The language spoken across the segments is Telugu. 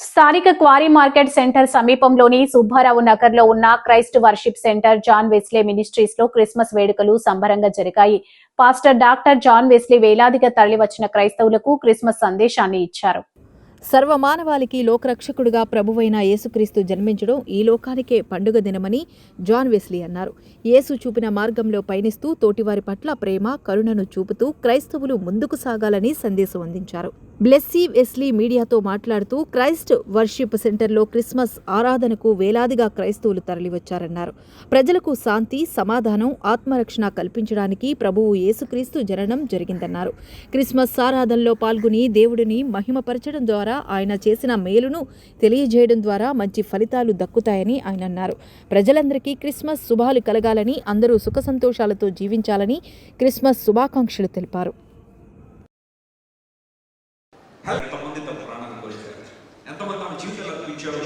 స్థానిక క్వారీ మార్కెట్ సెంటర్ సమీపంలోని సుబ్బారావు నగర్లో ఉన్న Christ worship centre John Wesley మినిస్ట్రీస్లో Christmas వేడుకలు సంబరంగా జరిగాయి. పాస్టర్ డాక్టర్ జాన్ వెస్లే వేలాదిగా తరలివచ్చిన క్రైస్తవులకు క్రిస్మస్ సందేశాన్ని ఇచ్చారు. సర్వమానవాళికి లోకరక్షకుడుగా ప్రభువైన యేసుక్రీస్తు జన్మించడం ఈ లోకానికే పండుగ దినమని జాన్ వెస్లీ అన్నారు. యేసు చూపిన మార్గంలో పయనిస్తూ తోటివారి పట్ల ప్రేమ కరుణను చూపుతూ క్రైస్తవులు ముందుకు సాగాలని సందేశం అందించారు. బ్లెస్సీ వెస్లీ మీడియాతో మాట్లాడుతూ క్రైస్ట్ వర్షిప్ సెంటర్లో క్రిస్మస్ ఆరాధనకు వేలాదిగా క్రైస్తవులు తరలివచ్చారన్నారు. ప్రజలకు శాంతి సమాధానం ఆత్మరక్షణ కల్పించడానికి ప్రభువు యేసుక్రీస్తు జననం జరిగిందన్నారు. క్రిస్మస్ ఆరాధనలో పాల్గొని దేవుడిని మహిమపరచడం ద్వారా ఆయన చేసిన మేలును తెలియజేయడం ద్వారా మంచి ఫలితాలు దక్కుతాయని ఆయన అన్నారు. ప్రజలందరికీ క్రిస్మస్ శుభాలు కలగాలని అందరూ సుఖ సంతోషాలతో జీవించాలని క్రిస్మస్ శుభాకాంక్షలు తెలిపారు. ఎంతమంది తమ ప్రాణాన్ని కోల్పోయారు? ఎంతమంది తమ జీవితంలో ఇచ్చారు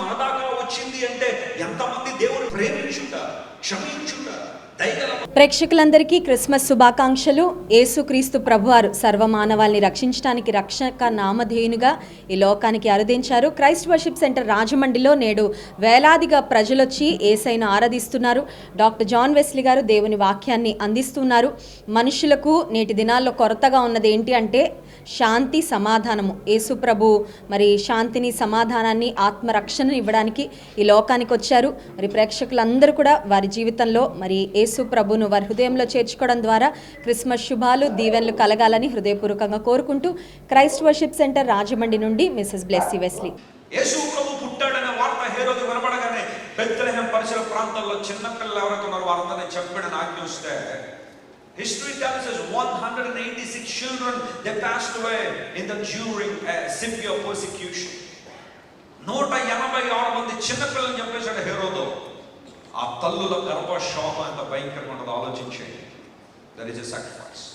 మన దాకా వచ్చింది అంటే ఎంతమంది దేవుడు ప్రేమించుట క్షమించుట ప్రేక్షకులందరికీ క్రిస్మస్ శుభాకాంక్షలు. యేసుక్రీస్తు ప్రభువారు సర్వమానవాల్ని రక్షించడానికి రక్షక నామధేయునిగా ఈ లోకానికి అరుదించారు. క్రైస్ట్ వర్షిప్ సెంటర్ రాజమండ్రిలో నేడు వేలాదిగా ప్రజలొచ్చి ఏసైను ఆరాధిస్తున్నారు. డాక్టర్ జాన్ వెస్లీ గారు దేవుని వాక్యాన్ని అందిస్తున్నారు. మనుషులకు నేటి దినాల్లో కొరతగా ఉన్నది ఏంటి అంటే శాంతి సమాధానము. యేసు ప్రభు మరి శాంతిని సమాధానాన్ని ఆత్మరక్షణను ఇవ్వడానికి ఈ లోకానికి వచ్చారు మరి ప్రేక్షకులందరూ కూడా వారి జీవితంలో మరి ఏ యేసు ప్రభును వారి హృదయంలో చేర్చుకోవడం ద్వారా క్రిస్మస్ శుభాలు దీవెనలు కలగాలని హృదయపూర్వకంగా కోరుకుంటూ క్రైస్ట్ వర్షిప్ సెంటర్ రాజమండ్రి నుండి మిసెస్ బ్లెస్సీ వెస్లీ యేసు ప్రభు పుట్టాడనే వార్త హేరోదు వినబడగానే బెత్లెహేం పరిసర ప్రాంతాల్లో చిన్న పిల్లలు ఎవరైతే ఉన్నారో వారందరినీ చంపడని ఆజ్ఞ వస్తే History tells us 186 children they passed away in the during uh, severe persecution. నూట ఎనభై ఆరు మంది చిన్నపిల్లలు చంపేశాడు ఆ తల్లుల గర్భశోభం ఎంత భయంకరంగా ఉండదో ఆలోచించండి దట్ ఈస్ ఎ సాక్రిఫైస్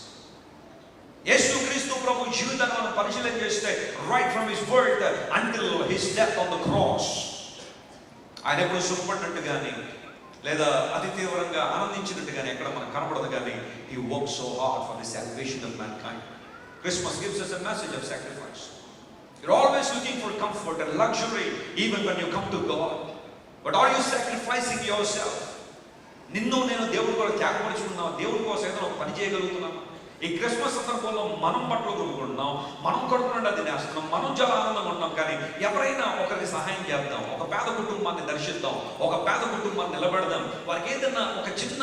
యేసు క్రీస్తు ప్రభు జీవితాన్ని మనం పరిశీలన చేస్తే right from his birth until his death on the cross ఆయన ఎప్పుడు సుఖపడినట్టు కానీ లేదా అతి తీవ్రంగా ఆనందించినట్టు కానీ ఎక్కడ మనకు కనబడదు కానీ ఈ work so hard for the salvation of mankind Christmas gives us a message of sacrifice. You're always looking for comfort and luxury even when you come to God. But are you sacrificing yourself నిన్ను నేను దేవుడి కూడా త్యాగపరుచుకున్నాం దేవుడి కోసం ఏదైనా పని చేయగలుగుతున్నాను ఈ క్రిస్మస్ సందర్భంలో మనం బట్టలు కొనుక్కుంటున్నాం మనం కొడుకునండి అది నేస్తున్నాం మనం చాలా ఆనందంగా ఉన్నాం కానీ ఎవరైనా ఒకరికి సహాయం చేద్దాం ఒక పేద కుటుంబాన్ని దర్శిద్దాం ఒక పేద కుటుంబాన్ని నిలబెడదాం వారికి ఏదైనా ఒక చిన్న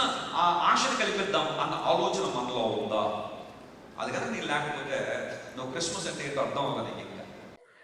ఆశను కల్పిద్దాం అన్న ఆలోచన మనలో ఉందా? అది కనుక నీకు లేకపోతే నువ్వు క్రిస్మస్ అంటే ఏంటో అర్థం అవ్వాలి నీకు?